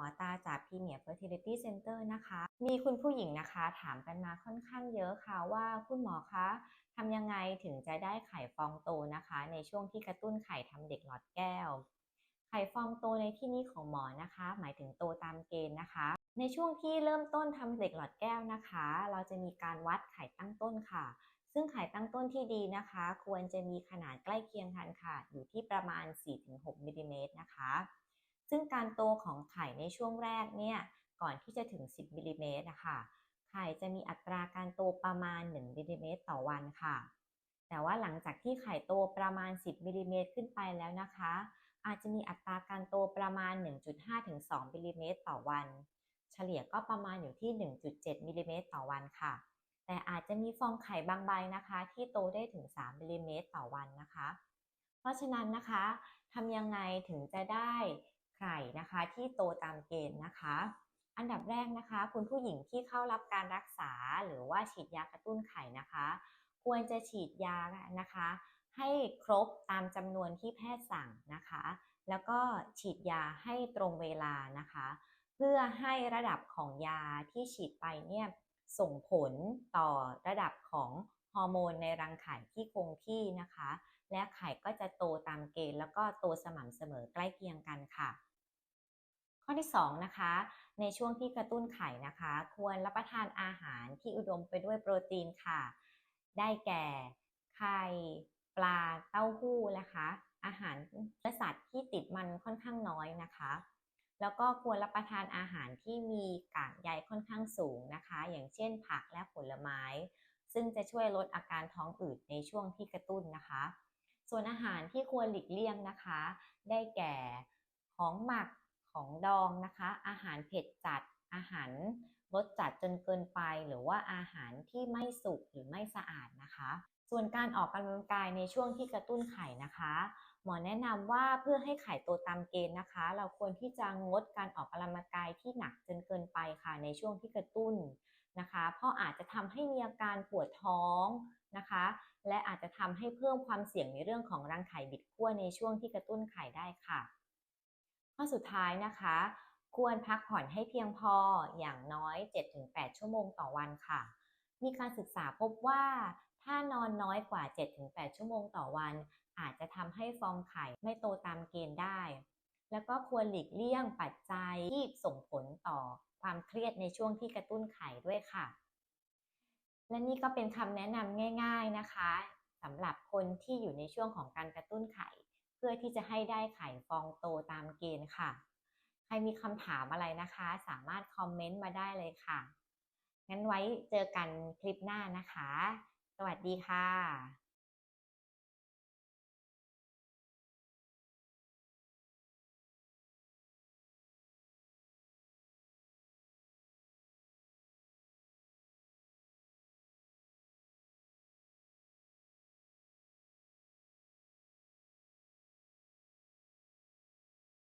มอตาจาก Premier Fertility Center นะคะ มีคุณผู้หญิงนะคะถามกันมาค่อนข้างเยอะค่ะว่าคุณหมอคะทำยังไงถึงจะได้ไข่ฟองโตนะคะ ในช่วงที่กระตุ้นไข่ทำเด็กหลอดแก้ว ไข่ฟองโตในที่นี้ของหมอนะคะ หมายถึงโตตามเกณฑ์นะคะ ในช่วงที่เริ่มต้นทำเด็กหลอดแก้วนะคะ เราจะมีการวัดไข่ตั้งต้นค่ะซึ่งไข่ตั้งต้นที่ดีนะคะ ควรจะมีขนาดใกล้เคียงกันค่ะ อยู่ที่ประมาณ 4-6มิลลิเมตรนะคะ ซึ่งการโตของไข่ในช่วงแรกเนี่ยก่อนที่จะถึง 10มิลลิเมตรนะคะไข่จะมีอัตราการโตประมาณ 1มิลลิเมตรต่อวันค่ะ แต่ว่าหลังจากที่ไข่โตประมาณ 10มิลลิเมตรขึ้นไปแล้วนะคะ อาจจะมีอัตราการโตประมาณ 1.5ถึง2มิลลิเมตรต่อวัน เฉลี่ยก็ประมาณอยู่ที่ 1.7มิลลิเมตรต่อวันค่ะ แต่อาจจะมีฟองไข่บางใบนะคะ ที่โตได้ถึง 3มิลลิเมตรต่อวันนะคะ เพราะฉะนั้นนะคะทำยังไงถึงจะได้ ไข่นะคะที่โตตามเกณฑ์นะคะ อันดับแรกนะคะ คุณผู้หญิงที่เข้ารับการรักษาหรือว่าฉีดยากระตุ้นไข่นะคะ ควรจะฉีดยานะคะ ให้ครบตามจำนวนที่แพทย์สั่งนะคะ แล้วก็ฉีดยาให้ตรงเวลานะคะ เพื่อให้ระดับของยาที่ฉีดไปเนี่ยส่งผลต่อระดับของฮอร์โมนในรังไข่ที่คงที่นะคะ และไข่ก็จะโตตามเกณฑ์แล้วก็โตสม่ำเสมอใกล้เคียงกันค่ะ ข้อที่2นะคะในช่วงที่กระตุ้นไข่นะคะ ควรรับประทานอาหารที่อุดมไปด้วยโปรตีนค่ะ ได้แก่ไข่ปลาเต้าหู้นะคะ อาหารและสัตว์ที่ติดมันค่อนข้างน้อยนะคะ แล้วก็ควรรับประทานอาหารที่มีกากใยค่อนข้างสูงนะคะ อย่างเช่นผักและผลไม้ ซึ่งจะช่วยลดอาการท้องอืดในช่วงที่กระตุ้นนะคะ ส่วนอาหารที่ควรหลีกเลี่ยงนะคะ ได้แก่ของหมัก ของดองนะคะ อาหารเผ็ดจัดอาหารรสจัดจนเกินไปหรือว่าอาหารที่ไม่สุกหรือไม่สะอาดนะคะ ส่วนการออกกำลังกายในช่วงที่กระตุ้นไข่นะคะ หมอแนะนำว่าเพื่อให้ไข่โตตามเกณฑ์นะคะ เราควรที่จะงดการออกกำลังกายที่หนักจนเกินไปค่ะ ในช่วงที่กระตุ้นนะคะ เพราะอาจจะทำให้มีอาการปวดท้องนะคะ และอาจจะทำให้เพิ่มความเสี่ยงในเรื่องของรังไข่บิดขั้วในช่วงที่กระตุ้นไข่ได้ค่ะ ข้อสุดท้ายนะคะ ควรพักผ่อนให้เพียงพออย่างน้อย 7-8 ชั่วโมงต่อวันค่ะ มีการศึกษาพบว่าถ้านอนน้อยกว่า 7-8 ชั่วโมงต่อวัน อาจจะทำให้ฟองไข่ไม่โตตามเกณฑ์ได้ แล้วก็ควรหลีกเลี่ยงปัจจัยที่ส่งผลต่อความเครียดในช่วงที่กระตุ้นไข่ด้วยค่ะ และนี่ก็เป็นคำแนะนำง่าย ๆนะคะสำหรับคนที่อยู่ในช่วงของการกระตุ้นไข่ เพื่อที่จะให้ได้ไข่ฟองโตตามเกณฑ์ค่ะ ใครมีคำถามอะไรนะคะ สามารถคอมเมนต์มาได้เลยค่ะ งั้นไว้เจอกันคลิปหน้านะคะ สวัสดีค่ะ